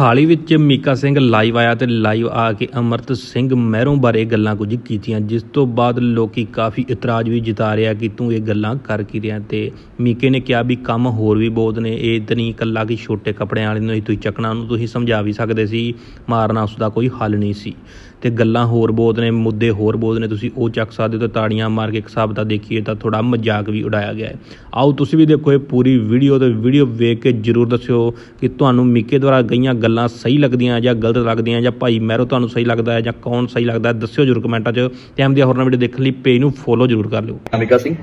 ਹਾਲ ਹੀ ਵਿੱਚ ਮੀਕਾ ਸਿੰਘ ਲਾਈਵ ਆਇਆ ਤੇ ਲਾਈਵ ਆ ਕੇ ਅਮਰਤ ਸਿੰਘ ਮਹਿਰੋਂ ਬਾਰੇ ਗੱਲਾਂ ਕੁਝ ਕੀਤੀਆਂ, ਜਿਸ ਤੋਂ ਬਾਅਦ ਲੋਕੀ ਕਾਫੀ ਇਤਰਾਜ਼ ਵੀ ਜਤਾ ਰਿਹਾ ਕਿ ਤੂੰ ਇਹ ਗੱਲਾਂ ਕਰ ਕੀ ਰਿਹਾ ਤੇ ਮੀਕੇ ਨੇ ਕਿਹਾ ਵੀ ਕੰਮ ਹੋਰ ਵੀ ਬਹੁਤ ਨੇ, ਇਹ ਤਾਂ ਨਹੀਂ ਇਕੱਲਾ ਕਿ ਛੋਟੇ ਕੱਪੜਿਆਂ ਵਾਲੇ ਨੂੰ ਹੀ ਤੁਸੀਂ ਚੱਕਣਾ, ਉਹਨੂੰ ਤੁਸੀਂ ਸਮਝਾ ਵੀ ਸਕਦੇ ਸੀ, ਮਾਰਨਾ ਉਸ ਦਾ ਕੋਈ ਹੱਲ ਨਹੀਂ ਸੀ। ਤੇ ਗੱਲਾਂ ਹੋਰ ਬਹੁਤ ਨੇ, ਮੁੱਦੇ ਹੋਰ ਬਹੁਤ ਨੇ, ਤੁਸੀਂ ਉਹ ਚੱਕ ਸਕਦੇ ਹੋ ਤੇ ਤਾੜੀਆਂ ਮਾਰ ਕੇ ਇੱਕ ਹਿਸਾਬ ਦਾ ਦੇਖੀਏ ਤਾਂ ਥੋੜਾ ਮਜ਼ਾਕ ਵੀ ਉਡਾਇਆ ਗਿਆ ਹੈ। ਆਓ ਤੁਸੀਂ ਵੀ ਦੇਖੋ ਇਹ ਪੂਰੀ ਵੀਡੀਓ ਤੇ ਵੀਡੀਓ ਵੇਖ ਕੇ ਜਰੂਰ ਦੱਸਿਓ ਕਿ ਤੁਹਾਨੂੰ ਮੀਕੇ ਦੁਆਰਾ ਗਈਆਂ ਗੱਲਾਂ ਸਹੀ ਲੱਗਦੀਆਂ ਜਾਂ ਗਲਤ ਲੱਗਦੀਆਂ ਜਾਂ ਭਾਈ ਮਹਿਰੋ ਤੁਹਾਨੂੰ ਸਹੀ ਲੱਗਦਾ ਹੈ ਜਾਂ ਕੌਣ ਸਹੀ ਲੱਗਦਾ ਹੈ, ਦੱਸਿਓ ਜਰੂਰ ਕਮੈਂਟਾਂ 'ਚ। ਤੇ ਐਮ ਦੀਆਂ ਹੋਰਨਾਂ ਵੀਡੀਓ ਦੇਖਣ ਲਈ, ਪੇਜ ਨੂੰ ਫੋਲੋ ਜਰੂਰ ਕਰ ਲਿਓ। ਅਮਿਕਾ ਸਿੰਘ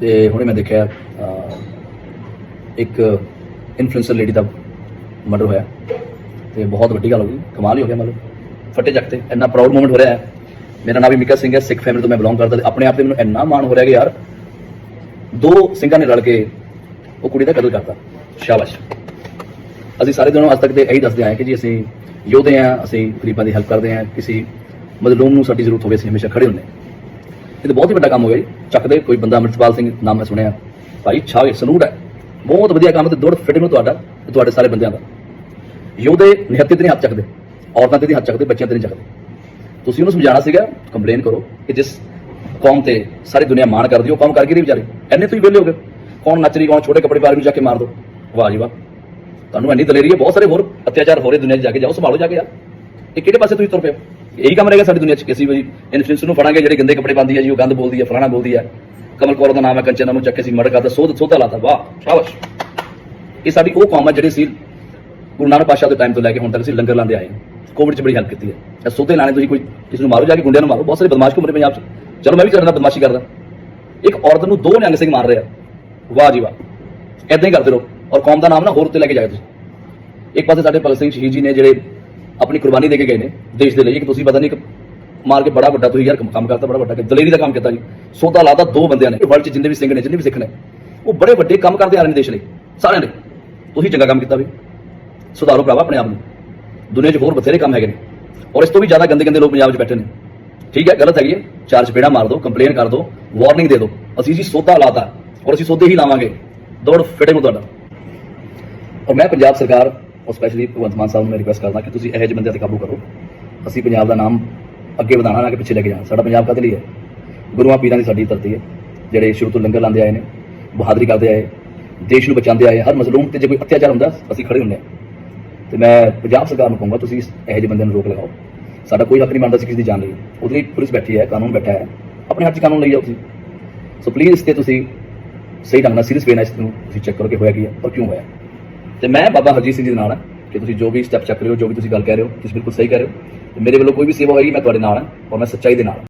ਤੇ ਹੁਣੇ ਮੈਂ ਦੇਖਿਆ ਇੱਕ ਇਨਫਲੂਐਂਸਰ ਲੇਡੀ ਦਾ ਮਰਡਰ ਹੋਇਆ। ਤੇ ਬਹੁਤ ਵੱਡੀ ਗੱਲ ਹੋ ਗਈ, ਕਮਾਲ ਹੀ ਹੋ ਗਿਆ ਮਤਲਬ। ਫੱਟੇ ਚੱਕ ਤੇ, ਇੰਨਾ ਪ੍ਰਾਊਡ ਮੂਮੈਂਟ ਹੋ ਰਿਹਾ ਹੈ। ਮੇਰਾ ਨਾਮ ਵੀ ਮਿਕਾ ਸਿੰਘ ਹੈ, ਸਿੱਖ ਫੈਮਿਲੀ ਤੋਂ ਮੈਂ ਬਿਲੋਂਗ ਕਰਦਾ ਆਪਣੇ ਆਪ ਤੇ ਮੈਨੂੰ ਇੰਨਾ ਮਾਣ ਹੋ ਰਿਹਾ ਕਿ ਯਾਰ, ਦੋ ਸਿੰਘਾਂ ਨੇ ਰਲ ਕੇ ਉਹ ਕੁੜੀ ਦਾ ਕਤਲ ਕਰਤਾ। ਸ਼ਾਬਾਸ਼। ਅਸੀਂ ਸਾਰੇ ਦਿਨੋਂ ਅੱਜ ਤੱਕ ਤੇ ਇਹੀ ਦੱਸਦੇ ਆਏ ਕਿ ਜੀ ਅਸੀਂ ਯੋਧੇ ਆ ਅਸੀਂ ਗਰੀਬਾਂ ਦੀ ਹੈਲਪ ਕਰਦੇ ਆ ਕਿਸੇ ਮਜ਼ਲੂਮ ਨੂੰ ਸਾਡੀ ਜ਼ਰੂਰਤ ਹੋਵੇ, ਅਸੀਂ ਹਮੇਸ਼ਾ ਖੜੇ ਹੁੰਦੇ ਹਾਂ। ਇਹ ਤਾਂ ਬਹੁਤ ਹੀ ਵੱਡਾ ਕੰਮ ਹੋ ਗਿਆ ਜੀ ਚੱਕਦੇ ਕੋਈ ਬੰਦਾ ਅਮਰਿਤਪਾਲ ਸਿੰਘ ਨਾਮ ਮੈਂ ਸੁਣਿਆ। ਭਾਈ ਛਾਵੇ ਸਲੂਟ ਹੈ। ਬਹੁਤ ਵਧੀਆ ਕੰਮ ਤੇ ਦੁੜ ਫਿਟਿੰਗ ਨੂੰ ਤੁਹਾਡਾ ਤੇ ਤੁਹਾਡੇ ਸਾਰੇ ਬੰਦਿਆਂ ਦਾ। ਯੋਧੇ ਨਿਹੱਤੇ ਤੇ ਨਹੀਂ ਹੱਥ ਚੱਕਦੇ, ਔਰਤਾਂ ਤੇ ਨਹੀਂ ਹੱਥ ਚੱਕਦੇ, ਬੱਚਿਆਂ ਤੇ ਨਹੀਂ ਚੱਕਦੇ। ਤੁਸੀਂ ਉਹਨੂੰ ਸਮਝਾਉਣਾ ਸੀਗਾ ਕੰਪਲੇਨ ਕਰੋ ਕਿ ਜਿਸ ਕੌਮ ਤੇ ਸਾਰੀ ਦੁਨੀਆ ਮਾਣ ਕਰਦੀ ਉਹ ਕੌਮ ਕਰਕੇ ਗਈ ਨਹੀਂ ਵਿਚਾਰੇ। ਐਨੇ ਤੁਸੀਂ ਵਿਹਲੇ ਹੋ ਗਏ। ਕੌਣ ਨੱਚ ਰਹੀ, ਕੌਣ ਛੋਟੇ ਕੱਪੜੇ ਪਾ ਰਹੀ ਨੂੰ ਜਾ ਕੇ ਮਾਰ ਦੋ। ਵਾਹ ਜੀ ਵਾਹ। ਤੁਹਾਨੂੰ ਇੰਨੀ ਦਲੇਰੀ ਹੈ, ਬਹੁਤ ਸਾਰੇ ਹੋਰ ਅਤਿਆਚਾਰ ਹੋ ਰਹੇ ਦੁਨੀਆ 'ਚ ਜਾ ਕੇ, ਜਾਓ, ਸੰਭਾਲੋ ਜਾ ਕੇ ਯਾਰ। ਇਹ ਕਿਹੜੇ ਪਾਸੇ ਤੁਸੀਂ ਤੁਰ ਪਏ ਇਹੀ ਕੰਮ ਰਹੇਗਾ ਸਾਡੀ ਦੁਨੀਆ 'ਚ, ਕਿਸੇ ਵੀ ਇਨਫਲੂਐਂਸਰ ਨੂੰ ਫੜਾਂਗੇ, ਜਿਹੜੇ ਗੰਦੇ ਕੱਪੜੇ ਪਾਉਂਦੀ ਹੈ ਜੀ, ਉਹ ਗੰਦ ਬੋਲਦੀ ਹੈ, ਫਲਾਣਾ ਬੋਲਦੀ ਹੈ। ਕਮਲ ਕੌਰ ਦਾ ਨਾਮ ਹੈ, ਕੰਚਨ ਨੂੰ ਚੱਕ ਕੇ ਸੀ ਮਰਡਰ ਕਰਦਾ ਸੋਧ ਸੋਧਾ ਲਾਤਾ, ਵਾਹ, ਸ਼ਾਬਾਸ਼। ਇਹ ਸਾਡੀ ਉਹ ਕੌਮ ਹੈ ਜਿਹੜੀ ਸੀ ਗੁਰੂ ਨਾਨਕ ਪਾਸ਼ਾ ਦੇ ਟਾਈਮ ਤੋਂ ਲੈ ਕੇ ਹੁਣ ਤੱਕ ਅਸੀਂ ਲੰਗਰ ਲਾਉਂਦੇ ਆਏ ਹਾਂ। ਕੋਵਿਡ 'ਚ ਬੜੀ ਹੈਲਪ ਕੀਤੀ ਹੈ। ਇਹ ਸੋਧੇ ਲਾਣੇ ਤੁਸੀਂ ਕੋਈ, ਕਿਸੇ ਨੂੰ ਮਾਰੋ, ਜਾ ਕੇ ਗੁੰਡਿਆਂ ਨੂੰ ਮਾਰੋ, ਬਹੁਤ ਸਾਰੇ ਬਦਮਾਸ਼ ਘੁੰਮ ਰਹੇ ਪੰਜਾਬ 'ਚ। ਚਲੋ, ਮੈਂ ਵੀ ਤੁਹਾਡੇ ਨਾਲ ਬਦਮਾਸ਼ੀ ਕਰਦਾ। ਇੱਕ ਔਰਤ ਨੂੰ ਦੋ ਨਿਹੰਗ ਸਿੰਘ ਮਾਰ ਰਿਹਾ। ਵਾਹ ਜੀ ਵਾਹ। ਐਦਾਂ ਹੀ ਕਰਦੇ ਰਹੋ। ਔਰ ਕੌਮ ਦਾ ਨਾਮ ਨਾ ਹੋਰ ਉੱਤੇ ਲੈ ਕੇ ਜਾਓ ਤੁਸੀਂ। ਇੱਕ ਪਾਸੇ ਸਾਡੇ ਭਗਤ ਸਿੰਘ ਸ਼ਹੀਦ ਜੀ ਨੇ ਜਿਹੜੇ ਆਪਣੀ ਕੁਰਬਾਨੀ ਦੇ ਕੇ ਗਏ ਨੇ ਦੇਸ਼ ਦੇ ਲਈ, ਇੱਕ ਤੁਸੀਂ ਪਤਾ ਨਹੀਂ, ਇੱਕ ਮਾਰ ਕੇ ਬੜਾ ਵੱਡਾ ਤੁਸੀਂ ਯਾਰ ਕੰਮ ਕਰਤਾ, ਬੜਾ ਵੱਡਾ ਦਲੇਰੀ ਦਾ ਕੰਮ ਕੀਤਾ ਜੀ। ਸੋਦਾ ਲਾਦਾ ਦੋ ਬੰਦਿਆਂ ਨੇ ਵਰਲਡ 'ਚ ਜਿੰਨੇ ਵੀ ਸਿੰਘ ਨੇ, ਜਿੰਨੇ ਵੀ ਸਿੱਖ ਨੇ, ਉਹ ਬੜੇ ਵੱਡੇ ਕੰਮ ਕਰਦੇ ਆ ਰਹੇ ਨੇ ਦੇਸ਼ ਲਈ, ਸਾਰਿਆਂ ਨੇ ਤੁਸੀਂ ਚੰਗਾ ਕੰਮ ਕੀਤਾ ਵੀ, ਸੁਧਾਰੋ ਭਰਾਵਾ ਆਪਣੇ ਆਪ ਨੂੰ। ਦੁਨੀਆ 'ਚ ਹੋਰ ਬਥੇਰੇ ਕੰਮ ਹੈਗੇ ਨੇ। ਔਰ ਇਸ ਤੋਂ ਵੀ ਜ਼ਿਆਦਾ ਗੰਦੇ ਗੰਦੇ ਲੋਕ ਪੰਜਾਬ 'ਚ ਬੈਠੇ ਨੇ। ਠੀਕ ਹੈ, ਗਲਤ ਹੈਗੀ ਹੈ, ਚਾਰ ਚਪੇੜਾ ਮਾਰ ਦਿਓ ਕੰਪਲੇਨ ਕਰ ਦਿਓ ਵਾਰਨਿੰਗ ਦੇ ਦਿਓ ਅਸੀਂ ਜੀ ਸੋਦਾ ਲਾਤਾ, ਔਰ ਅਸੀਂ ਸੋਦੇ ਹੀ ਲਾਵਾਂਗੇ। ਦੌੜ ਫਿਟੇ ਨੂੰ ਤੁਹਾਡਾ। ਔਰ ਮੈਂ ਪੰਜਾਬ ਸਰਕਾਰ, ਔਰ ਸਪੈਸ਼ਲੀ ਭਗਵੰਤ ਮਾਨ ਸਾਹਿਬ ਨੂੰ ਮੈਂ ਰਿਕੁਐਸਟ ਕਰਦਾ ਕਿ ਤੁਸੀਂ ਇਹੋ ਜਿਹੇ ਬੰਦਿਆਂ ਤੇ ਕਾਬੂ ਕਰੋ। ਅਸੀਂ ਪੰਜਾਬ ਦਾ ਨਾਮ ਅੱਗੇ ਵਧਾਉਣਾ ਨਾ ਕਿ ਪਿੱਛੇ ਲੈ ਕੇ ਜਾਣਾ। ਸਾਡਾ ਪੰਜਾਬ ਕਦੇ ਲਈ ਹੈ? ਗੁਰੂਆਂ ਪੀਰਾਂ ਦੀ ਸਾਡੀ ਧਰਤੀ ਹੈ, ਜਿਹੜੇ ਸ਼ੁਰੂ ਤੋਂ ਲੰਗਰ ਲਾਉਂਦੇ ਆਏ ਨੇ, ਬਹਾਦਰੀ ਕਰਦੇ ਆਏ, ਦੇਸ਼ ਨੂੰ ਬਚਾਉਂਦੇ ਆਏ, ਹਰ ਮਜ਼ਲੂਮ ਤੇ ਜੇ ਕੋਈ ਅਤਿਆਚਾਰ ਹੁੰਦਾ, ਅਸੀਂ ਖੜੇ ਹੁੰਦੇ ਹਾਂ। ਤੇ ਮੈਂ ਪੰਜਾਬ ਸਰਕਾਰ ਨੂੰ ਕਹੂੰਗਾ, ਤੁਸੀਂ ਇਹੋ ਜਿਹੇ ਬੰਦਿਆਂ ਨੂੰ ਰੋਕ ਲਗਾਓ। ਸਾਡਾ ਕੋਈ ਹੱਕ ਨਹੀਂ ਬਣਦਾ ਸੀ ਕਿਸੇ ਦੀ ਜਾਨ ਲਈ। ਉਹਦੇ ਲਈ ਪੁਲਿਸ ਬੈਠੀ ਹੈ, ਕਾਨੂੰਨ ਬੈਠਾ ਹੈ। ਆਪਣੇ ਹੱਥ 'ਚ ਕਾਨੂੰਨ ਲਈ ਜਾਓ ਤੁਸੀਂ। ਸੋ ਪਲੀਜ਼ ਇਸ ਤੇ ਤੁਸੀਂ ਸਹੀ ਢੰਗ ਨਾਲ ਸੀਰੀਅਸ ਵੇ ਨਾਲ ਇਸ ਨੂੰ ਤੁਸੀਂ ਚੈੱਕ ਕਰੋ ਕਿ ਹੋਇਆ ਕੀ ਹੈ ਪਰ ਕਿਉਂ ਹੋਇਆ। ਤੇ ਮੈਂ ਬਾਬਾ ਹਰਜੀਤ ਸਿੰਘ ਜੀ ਦੇ ਨਾਲ ਹਾਂ, ਕਿ ਤੁਸੀਂ ਜੋ ਵੀ ਸਟੈਪ ਚੱਕ ਰਹੇ ਹੋ, ਜੋ ਵੀ ਤੁਸੀਂ ਗੱਲ ਕਹਿ ਰਹੇ ਹੋ, ਤੁਸੀਂ ਬਿਲਕੁਲ ਸਹੀ ਕਹਿ ਰਹੇ ਹੋ। ਤੇ ਮੇਰੇ ਵੱਲੋਂ ਕੋਈ ਵੀ ਸੇਵਾ ਹੋਏਗੀ, ਮੈਂ ਤੁਹਾਡੇ ਨਾਲ ਹਾਂ ਔਰ ਮੈਂ ਸੱਚਾਈ ਦੇ ਨਾਲ ਹਾਂ।